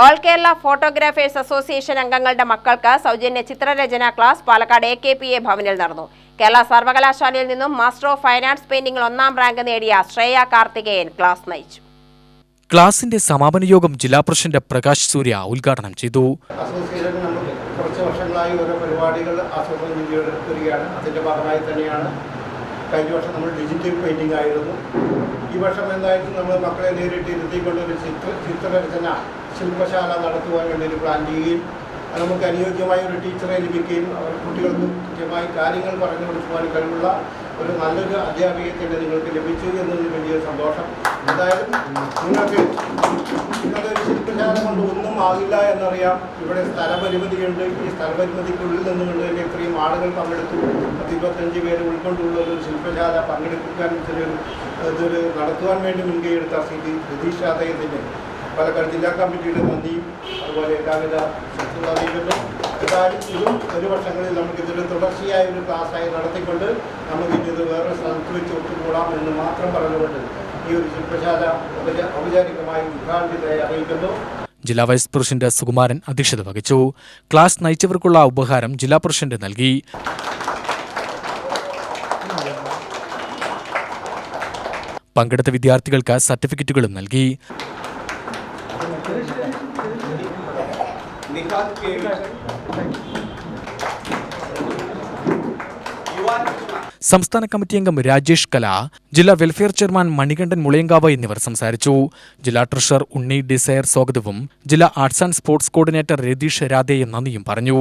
All Kerala photographers association അംഗങ്ങളുടെ മക്കൾക്ക് സൗജന്യ ചിത്രരചന class Palakkad A K P A ഭവനിൽ നടന്നു. കേരള സർവകലാശാലയിൽ നിന്നും മാസ്റ്റർ ഓഫ് ഫൈൻ ആർട്സ് പെയിന്റിംഗിൽ ഒന്നാം റാങ്ക് നേടിയ ശ്രേയ കാർത്തികേയൻ ക്ലാസ് നയിച്ചു. ക്ലാസിന്റെ സമാപന യോഗം ജില്ലാ പ്രസിഡന്റ് പ്രകാശ് സൂര്യ ഉദ്ഘാടനം ചെയ്തു. അസോസിയേഷൻ കുറച്ച് വർഷങ്ങളായി ഓരോ പരിപാടികൾ ആസൂത്രണം ചെയ്തെടുക്കുകയാണ് അതിന്റെ ഭാഗമായി തന്നെയാണ് കഴിഞ്ഞ വർഷം നമ്മൾ ഡിജിറ്റൽ പെയിന്റിംഗ് ആയിരുന്നു. ഈ വർഷം എന്തായാലും നമ്മൾ മക്കളെ നേരിട്ട് ഇരുത്തിക്കൊണ്ടൊരു ചിത്ര ചിത്രരചന ശില്പശാല നടത്തുവാൻ വേണ്ടി പ്ലാൻ ചെയ്യുകയും നമുക്ക് അനുയോജ്യമായ ഒരു ടീച്ചറെ ലഭിക്കുകയും അവർ കുട്ടികൾക്ക് കൃത്യമായി കാര്യങ്ങൾ പറഞ്ഞു കൊടുക്കുവാൻ കഴിവുള്ള ഒരു നല്ലൊരു അധ്യാപികയെ തന്നെ നിങ്ങൾക്ക് ലഭിച്ചു എന്നതിൽ വലിയ സന്തോഷം. എന്തായാലും നിങ്ങൾക്ക് ഇന്നത്തെ ഒരു ശില്പശാല കൊണ്ട് ഒന്നും ആകില്ല എന്നറിയാം. ഇവിടെ സ്ഥലപരിമിതിയുണ്ട്. ഈ സ്ഥലപരിമിതിക്കുള്ളിൽ നിന്നുകൊണ്ട് തന്നെ ഇത്രയും ആളുകൾ പങ്കെടുത്തു. പത്ത് ഇരുപത്തഞ്ച് പേര് ഉൾക്കൊണ്ടുള്ള ഒരു ശില്പശാല പങ്കെടുക്കാൻ ഇതൊരു ഇതൊരു നടത്തുവാൻ വേണ്ടി മുൻകൈയെടുത്ത സി ഡി രതീഷ് അദ്ദേഹത്തിന്റെ പാലക്കാട് ജില്ലാ കമ്മിറ്റിയുടെ നന്ദിയും അതുപോലെ എല്ലാവിധ എന്തായാലും ഇതും ഒരു വർഷങ്ങളിൽ നമുക്കിതൊരു തുടർച്ചയായ ഒരു ക്ലാസ്സായി നടത്തിക്കൊണ്ട് നമുക്കിനി ഇത് വേറെ സ്ഥലത്ത് വെച്ച് ഒത്തുകൂടാം എന്ന് മാത്രം പറഞ്ഞുകൊണ്ട് ഈ ഒരു ശില്പശാല ഔപചാ- ഔപചാരികമായി ഉദ്ഘാടനത്തിനായി അറിയിക്കുന്നു. ജില്ലാ വൈസ് പ്രസിഡന്റ് സുകുമാരൻ അധ്യക്ഷത വഹിച്ചു. ക്ലാസ് നയിച്ചവർക്കുള്ള ഉപഹാരം ജില്ലാ പ്രസിഡന്റ് നൽകി. പങ്കെടുത്ത വിദ്യാർത്ഥികൾക്ക് സർട്ടിഫിക്കറ്റുകളും നൽകി. സംസ്ഥാന കമ്മിറ്റി അംഗം രാജേഷ് കല ജില്ലാ വെൽഫെയർ ചെയർമാൻ മണികണ്ഠൻ മുളയങ്കാവ് എന്നിവർ സംസാരിച്ചു. ജില്ലാ ട്രഷറർ ഉണ്ണി ഡിസയർ സ്വാഗതവും ജില്ലാ arts and sports coordinator Ratheesh രാധേയും നന്ദിയും പറഞ്ഞു.